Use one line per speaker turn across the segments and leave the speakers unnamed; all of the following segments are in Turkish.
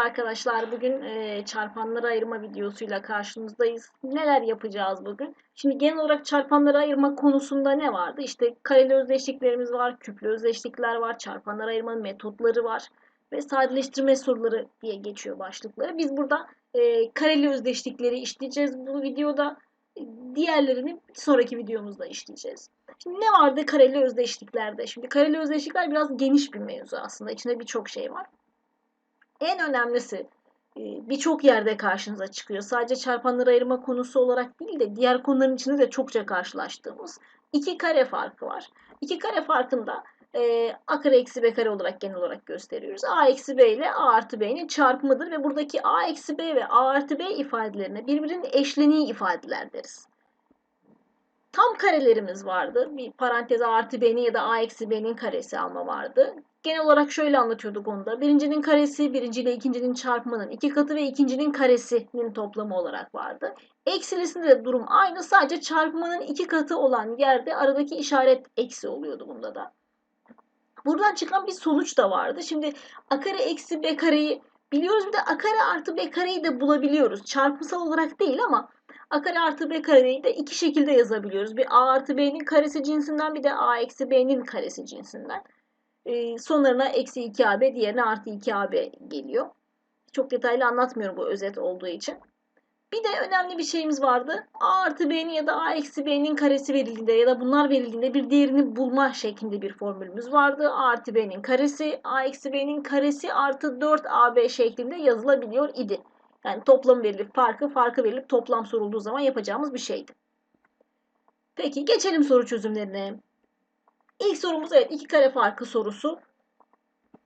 Merhaba arkadaşlar. Bugün e, çarpanları ayırma videosuyla karşınızdayız. Neler yapacağız bugün? Şimdi genel olarak çarpanları ayırma konusunda ne vardı? İşte kareli özdeşliklerimiz var, küplü özdeşlikler var, çarpanları ayırma metotları var ve sadeleştirme soruları diye geçiyor başlıkları. Biz burada e, kareli özdeşlikleri işleyeceğiz bu videoda. Diğerlerini bir sonraki videomuzda işleyeceğiz. Şimdi ne vardı kareli özdeşliklerde? Şimdi kareli özdeşlikler biraz geniş bir mevzu aslında. İçinde birçok şey var. En önemlisi e, birçok yerde karşınıza çıkıyor. Sadece çarpanları ayırma konusu olarak değil de diğer konuların içinde de çokça karşılaştığımız iki kare farkı var. İki kare farkında e, a kare eksi b kare olarak genel olarak gösteriyoruz. a eksi b ile a artı b'nin çarpımıdır ve buradaki a eksi b ve a artı b ifadelerine birbirinin eşleniği ifadeler deriz. Tam karelerimiz vardı. Bir parantez a artı b'nin ya da a eksi b'nin karesi alma vardı. Genel olarak şöyle anlatıyorduk onu da. Birincinin karesi, birinci ile ikincinin çarpımının iki katı ve ikincinin karesinin toplamı olarak vardı. Eksilisinde de durum aynı. Sadece çarpımının iki katı olan yerde aradaki işaret eksi oluyordu bunda da. Buradan çıkan bir sonuç da vardı. Şimdi a kare eksi b kareyi biliyoruz. Bir de a kare artı b kareyi de bulabiliyoruz. Çarpımsal olarak değil ama a kare artı b kareyi de iki şekilde yazabiliyoruz. Bir a artı b'nin karesi cinsinden bir de a eksi b'nin karesi cinsinden. E, sonlarına eksi 2ab diğerine artı 2ab geliyor. Çok detaylı anlatmıyorum bu özet olduğu için. Bir de önemli bir şeyimiz vardı. A artı B'nin ya da A eksi B'nin karesi verildiğinde ya da bunlar verildiğinde bir diğerini bulma şeklinde bir formülümüz vardı. A artı B'nin karesi, A eksi B'nin karesi artı 4AB şeklinde yazılabiliyor idi. Yani toplam verilip farkı, farkı verilip toplam sorulduğu zaman yapacağımız bir şeydi. Peki geçelim soru çözümlerine. İlk sorumuz evet iki kare farkı sorusu.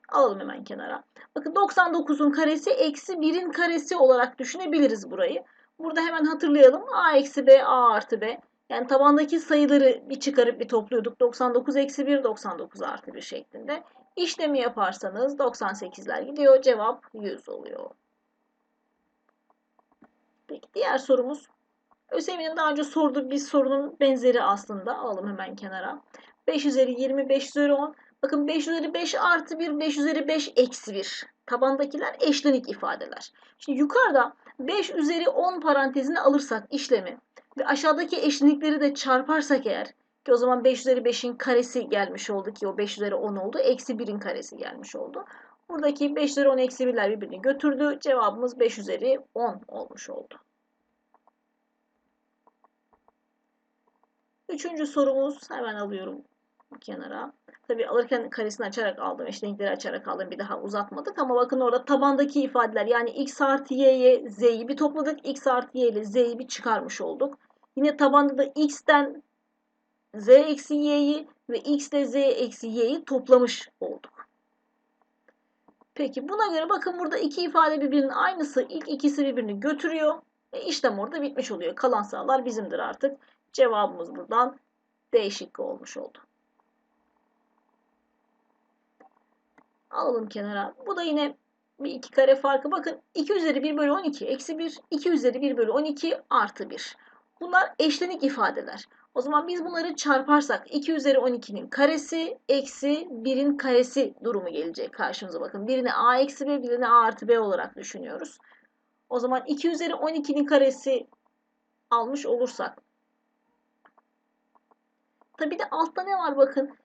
Alalım hemen kenara. Bakın 99'un karesi eksi 1'in karesi olarak düşünebiliriz burayı. Burada hemen hatırlayalım. A eksi B, A artı B. Yani tabandaki sayıları bir çıkarıp bir topluyorduk. 99 eksi 1, 99 artı 1 şeklinde. İşlemi yaparsanız 98'ler gidiyor. Cevap 100 oluyor. Peki diğer sorumuz. ÖSYM'nin daha önce sorduğu bir sorunun benzeri aslında. Alalım hemen kenara. 5 üzeri 20, 5 üzeri 10. Bakın 5 üzeri 5 artı 1, 5 üzeri 5 eksi 1. Tabandakiler eşlenik ifadeler. Şimdi yukarıda 5 üzeri 10 parantezini alırsak işlemi ve aşağıdaki eşlenikleri de çarparsak eğer ki o zaman 5 üzeri 5'in karesi gelmiş oldu ki o 5 üzeri 10 oldu. Eksi 1'in karesi gelmiş oldu. Buradaki 5 üzeri 10 eksi 1'ler birbirini götürdü. Cevabımız 5 üzeri 10 olmuş oldu. Üçüncü sorumuz hemen alıyorum kenara. Tabi alırken karesini açarak aldım. Eşlenikleri açarak aldım. Bir daha uzatmadık. Ama bakın orada tabandaki ifadeler yani x artı y'ye z'yi bir topladık. x artı y ile z'yi bir çıkarmış olduk. Yine tabanda da x'ten z eksi y'yi ve x ile z eksi y'yi toplamış olduk. Peki buna göre bakın burada iki ifade birbirinin aynısı. İlk ikisi birbirini götürüyor. E işlem orada bitmiş oluyor. Kalan sayılar bizimdir artık. Cevabımız buradan D şıkkı olmuş oldu. Alalım kenara. Bu da yine bir iki kare farkı. Bakın 2 üzeri 1 bölü 12 eksi 1. 2 üzeri 1 bölü 12 artı 1. Bunlar eşlenik ifadeler. O zaman biz bunları çarparsak 2 üzeri 12'nin karesi eksi 1'in karesi durumu gelecek karşımıza bakın. Birini a eksi b birini a artı b olarak düşünüyoruz. O zaman 2 üzeri 12'nin karesi almış olursak. Tabi de altta ne var bakın.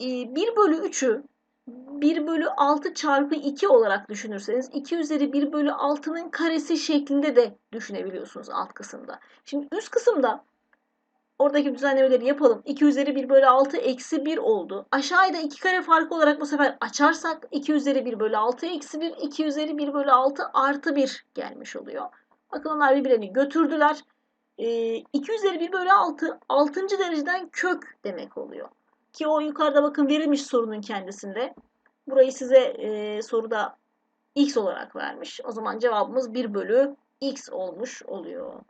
1 bölü 3'ü 1 bölü 6 çarpı 2 olarak düşünürseniz 2 üzeri 1 bölü 6'nın karesi şeklinde de düşünebiliyorsunuz alt kısımda. Şimdi üst kısımda oradaki düzenlemeleri yapalım. 2 üzeri 1 bölü 6 eksi 1 oldu. Aşağıda 2 kare farkı olarak bu sefer açarsak 2 üzeri 1 bölü 6 eksi 1, 2 üzeri 1 bölü 6 artı 1 gelmiş oluyor. Bakın onlar birbirlerini götürdüler. 2 üzeri 1 bölü 6 6. dereceden kök demek oluyor. Ki o yukarıda bakın verilmiş sorunun kendisinde. Burayı size e, soruda x olarak vermiş. O zaman cevabımız 1 bölü x olmuş oluyor.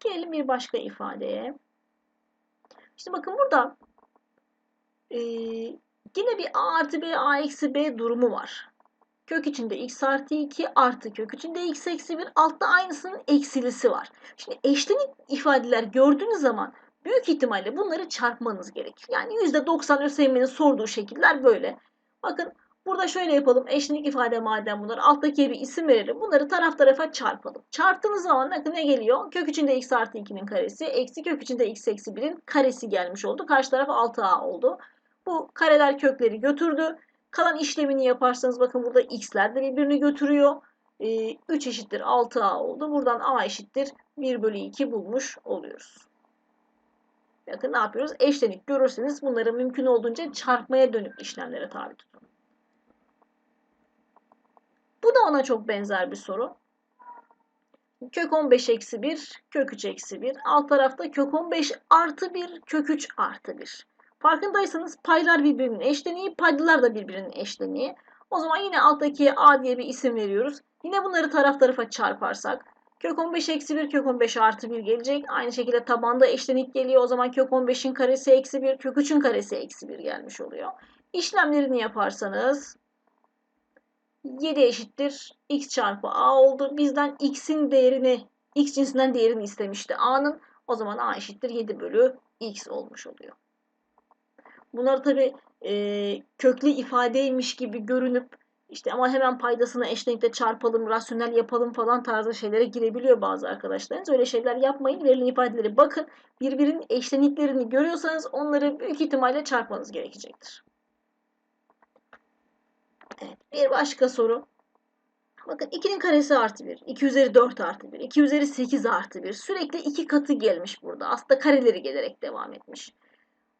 Gelelim bir başka ifadeye. İşte bakın burada e, yine bir a artı b, a eksi b durumu var. Kök içinde x artı 2 artı kök içinde x eksi 1 altta aynısının eksilisi var. Şimdi eşlenik ifadeler gördüğünüz zaman büyük ihtimalle bunları çarpmanız gerekir. Yani %90 ÖSYM'nin sorduğu şekiller böyle. Bakın burada şöyle yapalım. Eşlik ifade madem bunlar. Alttaki bir isim verelim. Bunları taraf tarafa çarpalım. Çarptığınız zaman bakın ne geliyor? Kök içinde x artı 2'nin karesi. Eksi kök içinde x eksi 1'in karesi gelmiş oldu. Karşı taraf 6a oldu. Bu kareler kökleri götürdü. Kalan işlemini yaparsanız bakın burada x'ler de birbirini götürüyor. 3 ee, eşittir 6a oldu. Buradan a eşittir 1 bölü 2 bulmuş oluyoruz. Bakın ne yapıyoruz? Eşlenik görürseniz bunları mümkün olduğunca çarpmaya dönük işlemlere tabi tutun. Bu da ona çok benzer bir soru. Kök 15 eksi 1, kök 3 eksi 1. Alt tarafta kök 15 artı 1, kök 3 artı 1. Farkındaysanız paylar birbirinin eşleniği, paydalar da birbirinin eşleniği. O zaman yine alttaki a diye bir isim veriyoruz. Yine bunları taraf tarafa çarparsak kök 15 eksi 1 kök 15 artı 1 gelecek. Aynı şekilde tabanda eşlenik geliyor. O zaman kök 15'in karesi eksi 1 kök 3'ün karesi eksi 1 gelmiş oluyor. İşlemlerini yaparsanız 7 eşittir x çarpı a oldu. Bizden x'in değerini x cinsinden değerini istemişti a'nın. O zaman a eşittir 7 bölü x olmuş oluyor. Bunlar tabi e, köklü ifadeymiş gibi görünüp işte ama hemen paydasını eşlenikle çarpalım, rasyonel yapalım falan tarzı şeylere girebiliyor bazı arkadaşlarınız. Öyle şeyler yapmayın. Verilen ifadeleri bakın. Birbirinin eşleniklerini görüyorsanız onları büyük ihtimalle çarpmanız gerekecektir. Evet, bir başka soru. Bakın 2'nin karesi artı 1, 2 üzeri 4 artı 1, 2 üzeri 8 artı 1. Sürekli iki katı gelmiş burada. Aslında kareleri gelerek devam etmiş.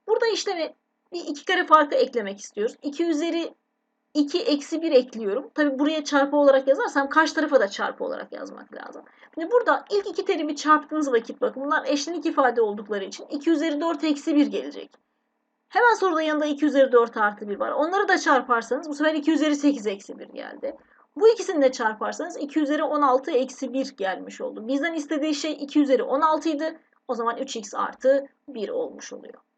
Burada işlemi bir iki kare farkı eklemek istiyoruz. 2 üzeri 2 eksi 1 ekliyorum. Tabi buraya çarpı olarak yazarsam karşı tarafa da çarpı olarak yazmak lazım. Şimdi burada ilk iki terimi çarptığınız vakit bakın bunlar eşlenik ifade oldukları için 2 üzeri 4 eksi 1 gelecek. Hemen soruda yanında 2 üzeri 4 artı 1 var. Onları da çarparsanız bu sefer 2 üzeri 8 eksi 1 geldi. Bu ikisini de çarparsanız 2 üzeri 16 eksi 1 gelmiş oldu. Bizden istediği şey 2 üzeri 16 idi. O zaman 3x artı 1 olmuş oluyor.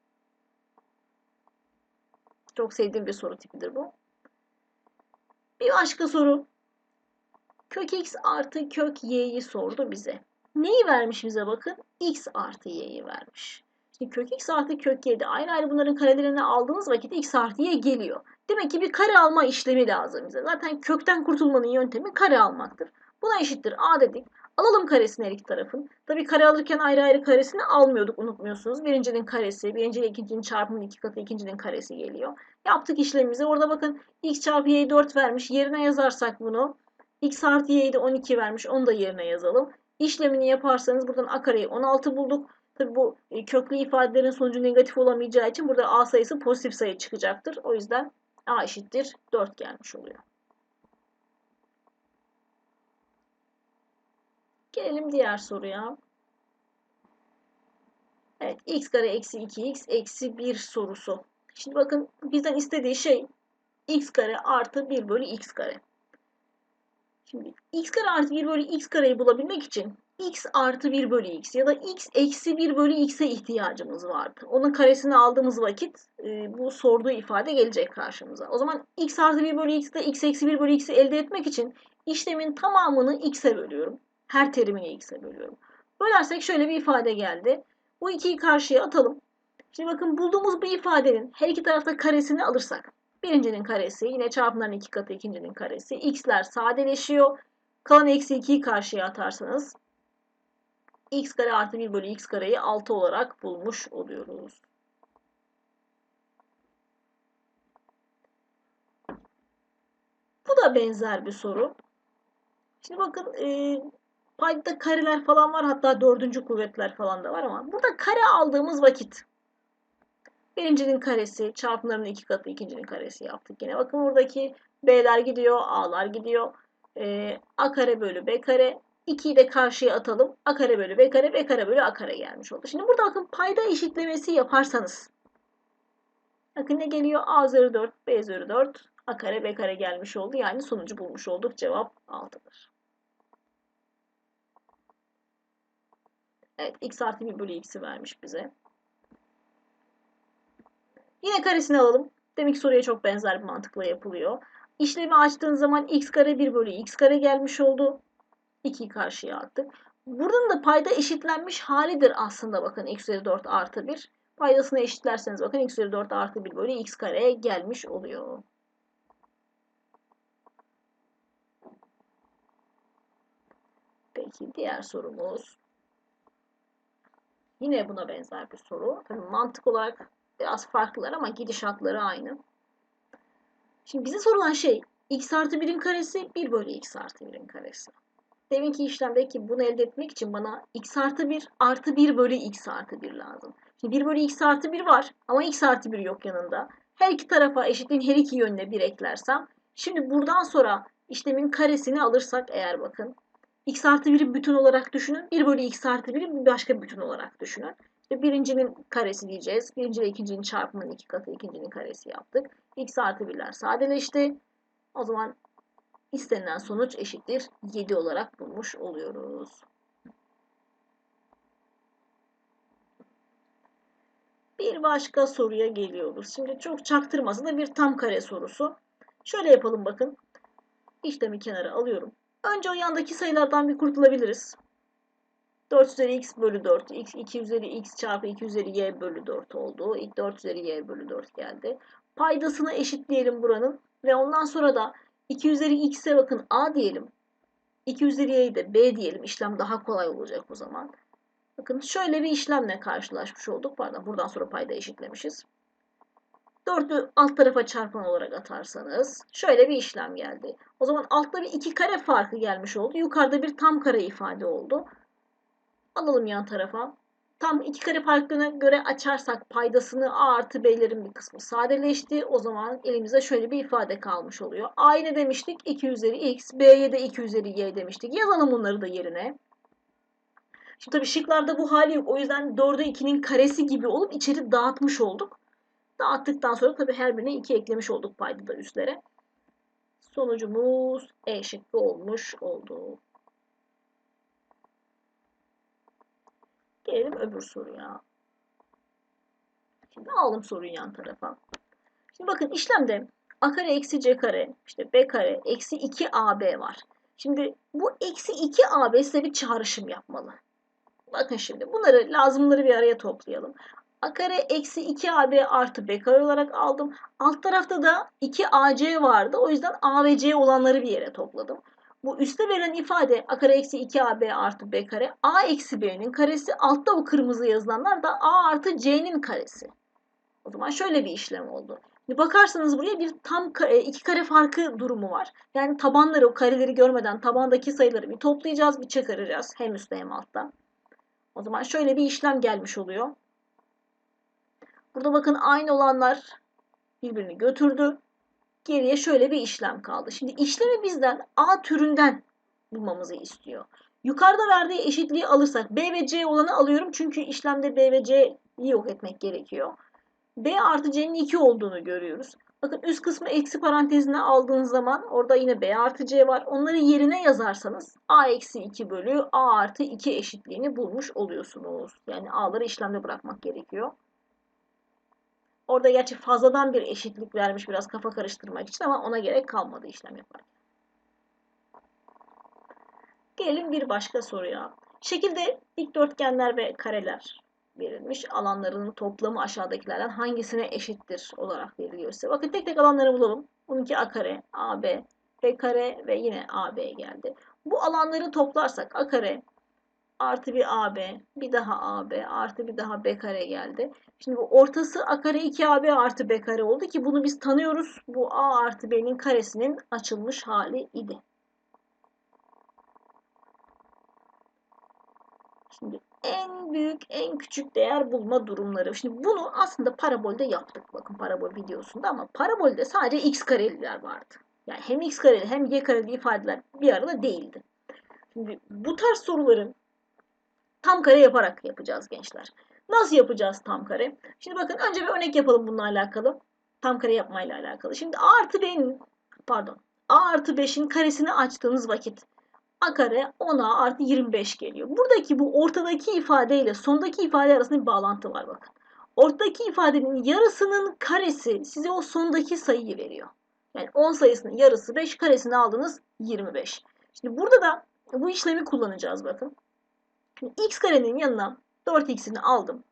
Çok sevdiğim bir soru tipidir bu. Bir başka soru. Kök x artı kök y'yi sordu bize. Neyi vermiş bize bakın? x artı y'yi vermiş. Şimdi kök x artı kök y'de ayrı ayrı bunların karelerini aldığınız vakit x artı y geliyor. Demek ki bir kare alma işlemi lazım bize. Zaten kökten kurtulmanın yöntemi kare almaktır. Buna eşittir a dedik. Alalım karesini her iki tarafın. Tabii kare alırken ayrı ayrı karesini almıyorduk unutmuyorsunuz. Birincinin karesi, birinci ile ikincinin çarpımının iki katı ikincinin karesi geliyor. Yaptık işlemimizi. Orada bakın x çarpı y'yi 4 vermiş. Yerine yazarsak bunu x artı y'yi de 12 vermiş. Onu da yerine yazalım. İşlemini yaparsanız buradan a kareyi 16 bulduk. Tabii bu e, köklü ifadelerin sonucu negatif olamayacağı için burada a sayısı pozitif sayı çıkacaktır. O yüzden a eşittir 4 gelmiş oluyor. Gelelim diğer soruya. Evet x kare eksi 2x eksi 1 sorusu. Şimdi bakın bizden istediği şey x kare artı 1 bölü x kare. Şimdi x kare artı 1 bölü x kareyi bulabilmek için x artı 1 bölü x ya da x eksi 1 bölü x'e ihtiyacımız vardı. Onun karesini aldığımız vakit e, bu sorduğu ifade gelecek karşımıza. O zaman x artı 1 bölü x ile x eksi 1 bölü x'i elde etmek için işlemin tamamını x'e bölüyorum. Her terimini x'e bölüyorum. Bölersek şöyle bir ifade geldi. Bu ikiyi karşıya atalım. Şimdi bakın bulduğumuz bu ifadenin her iki tarafta karesini alırsak. Birincinin karesi yine çarpımların iki katı ikincinin karesi. X'ler sadeleşiyor. Kalan eksi 2'yi karşıya atarsanız x kare artı 1 bölü x kareyi 6 olarak bulmuş oluyoruz. Bu da benzer bir soru. Şimdi bakın payda kareler falan var hatta dördüncü kuvvetler falan da var ama burada kare aldığımız vakit birincinin karesi çarpımlarının iki katı ikincinin karesi yaptık. Yine bakın buradaki b'ler gidiyor a'lar gidiyor. E, a kare bölü b kare 2'yi de karşıya atalım. A kare bölü B kare, B kare bölü A kare gelmiş oldu. Şimdi burada bakın payda eşitlemesi yaparsanız. Bakın ne geliyor? A üzeri 4, B üzeri 4, A kare, B kare gelmiş oldu. Yani sonucu bulmuş olduk. Cevap 6'dır. Evet, x artı 1 bölü x'i vermiş bize. Yine karesini alalım. Demek ki soruya çok benzer bir mantıkla yapılıyor. İşlemi açtığın zaman x kare 1 bölü x kare gelmiş oldu. 2'yi karşıya attık. Buradan da payda eşitlenmiş halidir aslında bakın x üzeri 4 artı 1. Paydasını eşitlerseniz bakın x üzeri 4 artı 1 bölü x kareye gelmiş oluyor. Peki diğer sorumuz. Yine buna benzer bir soru. Tabii mantık olarak biraz farklılar ama gidişatları aynı. Şimdi bize sorulan şey x artı 1'in karesi 1 bölü x artı 1'in karesi. Deminki işlemdeki bunu elde etmek için bana x artı 1 artı 1 bölü x artı 1 lazım. Şimdi 1 bölü x artı 1 var ama x artı 1 yok yanında. Her iki tarafa eşitliğin her iki yönüne 1 eklersem. Şimdi buradan sonra işlemin karesini alırsak eğer bakın. X artı 1'i bütün olarak düşünün. 1 bölü x artı 1'i bir başka bütün olarak düşünün. İşte birincinin karesi diyeceğiz. Birinci ve ikincinin çarpımının iki katı ikincinin karesi yaptık. x artı 1'ler sadeleşti. O zaman istenilen sonuç eşittir 7 olarak bulmuş oluyoruz. Bir başka soruya geliyoruz. Şimdi çok çaktırması da bir tam kare sorusu. Şöyle yapalım bakın. İşlemi kenara alıyorum. Önce o yandaki sayılardan bir kurtulabiliriz. 4 üzeri x bölü 4. X, 2 üzeri x çarpı 2 üzeri y bölü 4 oldu. İlk 4 üzeri y bölü 4 geldi. Paydasını eşitleyelim buranın. Ve ondan sonra da 2 üzeri x'e bakın a diyelim. 2 üzeri y'yi de b diyelim. İşlem daha kolay olacak o zaman. Bakın şöyle bir işlemle karşılaşmış olduk. Pardon buradan sonra payda eşitlemişiz. 4'ü alt tarafa çarpan olarak atarsanız şöyle bir işlem geldi. O zaman altta bir iki kare farkı gelmiş oldu. Yukarıda bir tam kare ifade oldu. Alalım yan tarafa. Tam iki kare farkına göre açarsak paydasını a artı b'lerin bir kısmı sadeleşti. O zaman elimizde şöyle bir ifade kalmış oluyor. a'ya ne demiştik? 2 üzeri x. b'ye de 2 üzeri y demiştik. Yazalım bunları da yerine. Şimdi tabii şıklarda bu hali yok. O yüzden 4'e 2'nin karesi gibi olup içeri dağıtmış olduk. Dağıttıktan sonra tabii her birine 2 eklemiş olduk payda da üstlere. Sonucumuz E şıkkı olmuş oldu. Gelelim öbür soruya. Şimdi alalım soruyu yan tarafa. Şimdi bakın işlemde a kare eksi c kare işte b kare eksi 2ab var. Şimdi bu eksi 2ab size bir çağrışım yapmalı. Bakın şimdi bunları lazımları bir araya toplayalım. A kare eksi 2AB artı B kare olarak aldım. Alt tarafta da 2AC vardı. O yüzden A ve C olanları bir yere topladım. Bu üstte verilen ifade A kare eksi 2AB artı B kare. A eksi B'nin karesi. Altta o kırmızı yazılanlar da A artı C'nin karesi. O zaman şöyle bir işlem oldu. Şimdi bakarsanız buraya bir tam iki kare farkı durumu var. Yani tabanları o kareleri görmeden tabandaki sayıları bir toplayacağız bir çıkaracağız. Hem üstte hem altta. O zaman şöyle bir işlem gelmiş oluyor. Burada bakın aynı olanlar birbirini götürdü. Geriye şöyle bir işlem kaldı. Şimdi işlemi bizden A türünden bulmamızı istiyor. Yukarıda verdiği eşitliği alırsak B ve C olanı alıyorum. Çünkü işlemde B ve C'yi yok etmek gerekiyor. B artı C'nin 2 olduğunu görüyoruz. Bakın üst kısmı eksi parantezine aldığınız zaman orada yine B artı C var. Onları yerine yazarsanız A eksi 2 bölü A artı 2 eşitliğini bulmuş oluyorsunuz. Yani A'ları işlemde bırakmak gerekiyor. Orada gerçi fazladan bir eşitlik vermiş biraz kafa karıştırmak için ama ona gerek kalmadı işlem yaparken. Gelelim bir başka soruya. Şekilde dikdörtgenler ve kareler verilmiş. Alanlarının toplamı aşağıdakilerden hangisine eşittir olarak veriliyor. Bakın tek tek alanları bulalım. Bununki a kare, ab, b kare ve yine ab geldi. Bu alanları toplarsak a kare artı bir AB, bir daha AB, artı bir daha B kare geldi. Şimdi bu ortası A kare 2AB artı B kare oldu ki bunu biz tanıyoruz. Bu A artı B'nin karesinin açılmış hali idi. Şimdi en büyük, en küçük değer bulma durumları. Şimdi bunu aslında parabolde yaptık. Bakın parabol videosunda ama parabolde sadece x kareliler vardı. Yani hem x kareli hem y kareli ifadeler bir arada değildi. Şimdi bu tarz soruların tam kare yaparak yapacağız gençler. Nasıl yapacağız tam kare? Şimdi bakın önce bir örnek yapalım bununla alakalı. Tam kare yapmayla alakalı. Şimdi a artı b'nin pardon a artı 5'in karesini açtığınız vakit a kare 10a artı 25 geliyor. Buradaki bu ortadaki ifade ile sondaki ifade arasında bir bağlantı var bakın. Ortadaki ifadenin yarısının karesi size o sondaki sayıyı veriyor. Yani 10 sayısının yarısı 5 karesini aldınız 25. Şimdi burada da bu işlemi kullanacağız bakın. Şimdi x karenin yanına 4x'ini aldım.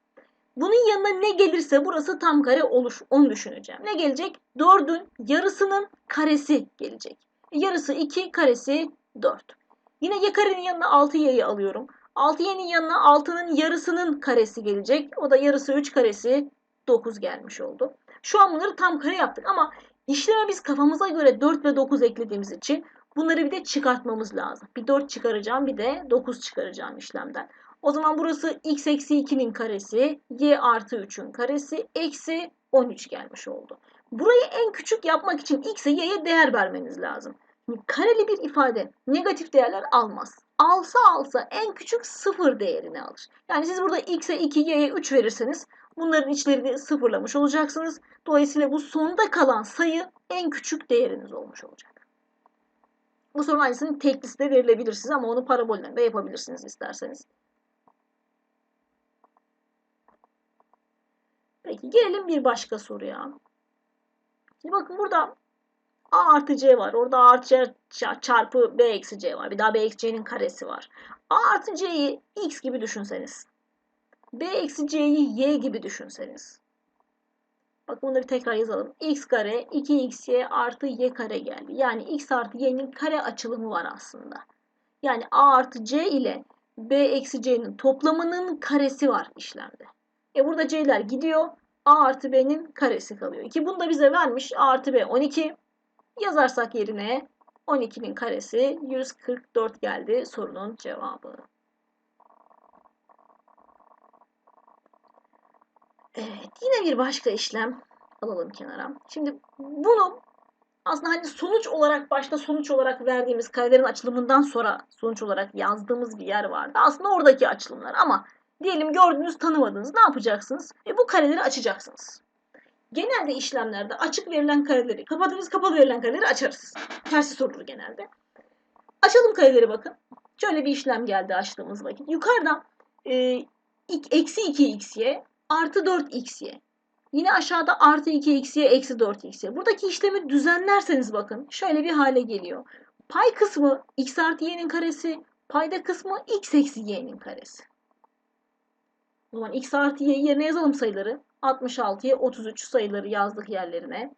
Bunun yanına ne gelirse burası tam kare olur. Onu düşüneceğim. Ne gelecek? 4'ün yarısının karesi gelecek. Yarısı 2, karesi 4. Yine y karenin yanına 6y'yi alıyorum. 6y'nin yanına 6'nın yarısının karesi gelecek. O da yarısı 3 karesi 9 gelmiş oldu. Şu an bunları tam kare yaptık ama işleme biz kafamıza göre 4 ve 9 eklediğimiz için bunları bir de çıkartmamız lazım. Bir 4 çıkaracağım bir de 9 çıkaracağım işlemden. O zaman burası x eksi 2'nin karesi, y artı 3'ün karesi, eksi 13 gelmiş oldu. Burayı en küçük yapmak için x'e y'ye değer vermeniz lazım. Kareli bir ifade negatif değerler almaz. Alsa alsa en küçük sıfır değerini alır. Yani siz burada x'e 2, y'ye 3 verirseniz bunların içlerini sıfırlamış olacaksınız. Dolayısıyla bu sonda kalan sayı en küçük değeriniz olmuş olacak. Bu sorunun aynısının teklisi de verilebilir size ama onu parabolden de yapabilirsiniz isterseniz. Peki gelelim bir başka soruya. Şimdi bakın burada a artı c var. Orada a artı c çarpı b eksi c var. Bir daha b eksi c'nin karesi var. a artı c'yi x gibi düşünseniz. b eksi c'yi y gibi düşünseniz. Bakın bunları tekrar yazalım. x kare 2xy artı y kare geldi. Yani x artı y'nin kare açılımı var aslında. Yani a artı c ile b eksi c'nin toplamının karesi var işlemde. E burada c'ler gidiyor. A artı B'nin karesi kalıyor. Ki bunu da bize vermiş. A artı B 12. Yazarsak yerine 12'nin karesi 144 geldi sorunun cevabı. Evet yine bir başka işlem alalım kenara. Şimdi bunu aslında hani sonuç olarak başta sonuç olarak verdiğimiz karelerin açılımından sonra sonuç olarak yazdığımız bir yer vardı. Aslında oradaki açılımlar ama Diyelim gördünüz tanımadınız. Ne yapacaksınız? E bu kareleri açacaksınız. Genelde işlemlerde açık verilen kareleri kapatırız, kapalı verilen kareleri açarız. Tersi sorulur genelde. Açalım kareleri bakın. Şöyle bir işlem geldi açtığımız vakit. Yukarıdan e, eksi 2xy artı 4xy. Yine aşağıda artı 2xy eksi 4xy. Buradaki işlemi düzenlerseniz bakın şöyle bir hale geliyor. Pay kısmı x artı y'nin karesi, payda kısmı x eksi y'nin karesi. O zaman x artı y yerine yazalım sayıları. 66'ya 33 sayıları yazdık yerlerine.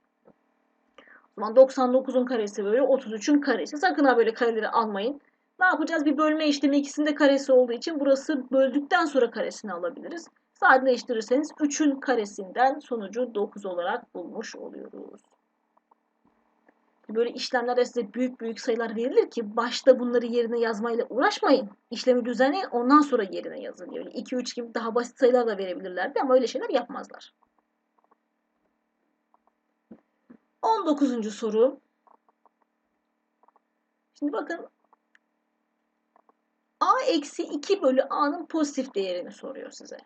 O zaman 99'un karesi böyle 33'ün karesi. Sakın ha böyle kareleri almayın. Ne yapacağız? Bir bölme işlemi ikisinde karesi olduğu için burası böldükten sonra karesini alabiliriz. Sadeleştirirseniz 3'ün karesinden sonucu 9 olarak bulmuş oluyoruz. Böyle işlemlerde size büyük büyük sayılar verilir ki başta bunları yerine yazmayla uğraşmayın. İşlemi düzenleyin ondan sonra yerine yazın. Böyle 2-3 gibi daha basit sayılar da verebilirlerdi ama öyle şeyler yapmazlar. 19. soru. Şimdi bakın a eksi 2 bölü a'nın pozitif değerini soruyor size.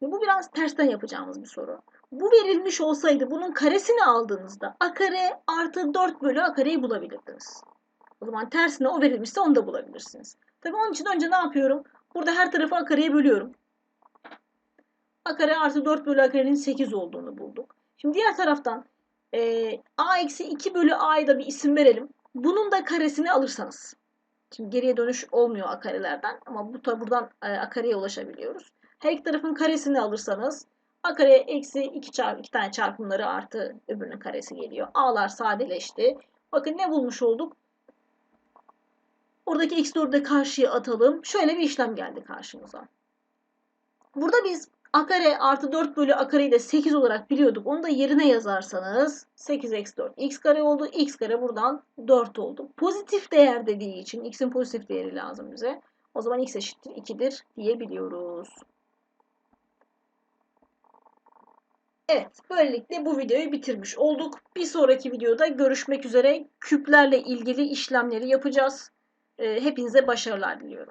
Şimdi bu biraz tersten yapacağımız bir soru. Bu verilmiş olsaydı bunun karesini aldığınızda a kare artı 4 bölü a kareyi bulabilirdiniz. O zaman tersine o verilmişse onu da bulabilirsiniz. Tabi onun için önce ne yapıyorum? Burada her tarafı a kareye bölüyorum. a kare artı 4 bölü a karenin 8 olduğunu bulduk. Şimdi diğer taraftan e, a eksi 2 bölü a'ya da bir isim verelim. Bunun da karesini alırsanız. Şimdi geriye dönüş olmuyor a karelerden ama bu buradan e, a kareye ulaşabiliyoruz. Her iki tarafın karesini alırsanız a kare eksi 2 çarpı 2 tane çarpımları artı öbürünün karesi geliyor. A'lar sadeleşti. Bakın ne bulmuş olduk? Oradaki eksi 4'ü de karşıya atalım. Şöyle bir işlem geldi karşımıza. Burada biz a kare artı 4 bölü a kareyi de 8 olarak biliyorduk. Onu da yerine yazarsanız 8 eksi 4 x kare oldu. x kare buradan 4 oldu. Pozitif değer dediği için x'in pozitif değeri lazım bize. O zaman x eşittir 2'dir diyebiliyoruz. Evet, böylelikle bu videoyu bitirmiş olduk. Bir sonraki videoda görüşmek üzere. Küplerle ilgili işlemleri yapacağız. Hepinize başarılar diliyorum.